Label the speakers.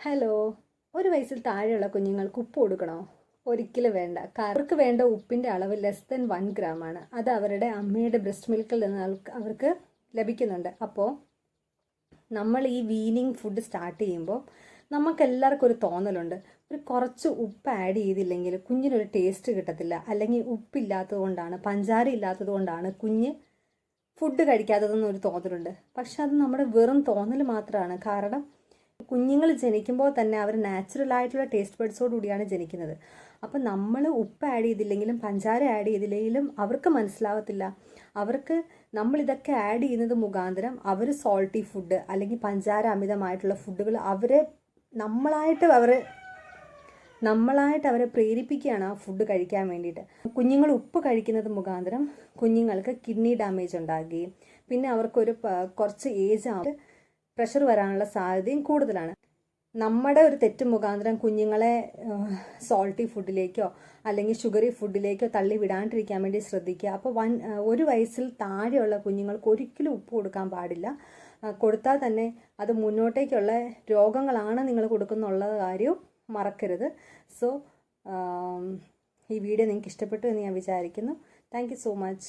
Speaker 1: Hello ഒരു വയസ്സിൽ താഴെയുള്ള കുഞ്ഞുങ്ങൾക്ക് ഉപ്പ് കൊടുക്കണോ? ഒരിക്കലും വേണ്ട. അവർക്ക് വേണ്ട ഉപ്പിന്റെ അളവ് ലെസ് ദൻ വൺ ഗ്രാം ആണ്. അത് അവരുടെ അമ്മയുടെ ബ്രസ്റ്റ് മിൽക്കിൽ നിന്ന് അവർക്ക് ലഭിക്കുന്നുണ്ട്. അപ്പോൾ നമ്മൾ ഈ വീനിങ് ഫുഡ് സ്റ്റാർട്ട് ചെയ്യുമ്പോൾ നമുക്ക് എല്ലാവർക്കും ഒരു തോന്നലുണ്ട്. ഒരു കുറച്ച് ഉപ്പ് ആഡ് ചെയ്തില്ലെങ്കിൽ കുഞ്ഞിനൊരു ടേസ്റ്റ് കിട്ടത്തില്ല. അല്ലെങ്കിൽ ഉപ്പില്ലാത്തത് കൊണ്ടാണ് പഞ്ചാര ഇല്ലാത്തത് കൊണ്ടാണ് കുഞ്ഞ് ഫുഡ് കഴിക്കാത്തതെന്നൊരു തോന്നലുണ്ട്. പക്ഷെ അത് നമ്മുടെ വെറും തോന്നൽ മാത്രമാണ്. കാരണം കുഞ്ഞുങ്ങൾ ജനിക്കുമ്പോൾ തന്നെ അവർ നാച്ചുറൽ ആയിട്ടുള്ള ടേസ്റ്റ് ബഡ്സോട് കൂടിയാണ് ജനിക്കുന്നത്. അപ്പം നമ്മൾ ഉപ്പ് ആഡ് ചെയ്തില്ലെങ്കിലും പഞ്ചാര ആഡ് ചെയ്തില്ലെങ്കിലും അവർക്ക് മനസ്സിലാവത്തില്ല. അവർക്ക് നമ്മൾ ഇതൊക്കെ ആഡ് ചെയ്യുന്നത് മുഖാന്തരം അവർ സോൾട്ടി ഫുഡ് അല്ലെങ്കിൽ പഞ്ചാര അമിതമായിട്ടുള്ള ഫുഡുകൾ അവരെ നമ്മളായിട്ട് അവർ നമ്മളായിട്ട് അവരെ പ്രേരിപ്പിക്കുകയാണ് ആ ഫുഡ് കഴിക്കാൻ വേണ്ടിയിട്ട്. കുഞ്ഞുങ്ങൾ ഉപ്പ് കഴിക്കുന്നത് മുഖാന്തരം കുഞ്ഞുങ്ങൾക്ക് കിഡ്നി ഡാമേജ് ഉണ്ടാകുകയും പിന്നെ അവർക്കൊരു കുറച്ച് ഏജ് ആവും പ്രഷർ വരാനുള്ള സാധ്യതയും കൂടുതലാണ്. നമ്മുടെ ഒരു തെറ്റ് മുഖാന്തരം കുഞ്ഞുങ്ങളെ സോൾട്ടി ഫുഡിലേക്കോ അല്ലെങ്കിൽ ഷുഗറി ഫുഡിലേക്കോ തള്ളി വിടാണ്ടിരിക്കാൻ വേണ്ടി ശ്രദ്ധിക്കുക. അപ്പോൾ വൺ ഒരു വയസ്സിൽ താഴെയുള്ള കുഞ്ഞുങ്ങൾക്ക് ഒരിക്കലും ഉപ്പ് കൊടുക്കാൻ പാടില്ല. കൊടുത്താൽ തന്നെ അത് മുന്നോട്ടേക്കുള്ള രോഗങ്ങളാണ് നിങ്ങൾ കൊടുക്കുന്നുള്ള കാര്യവും മറക്കരുത്. സോ ഈ വീഡിയോ നിങ്ങൾക്ക് ഇഷ്ടപ്പെട്ടു എന്ന് ഞാൻ വിചാരിക്കുന്നു. Thank so much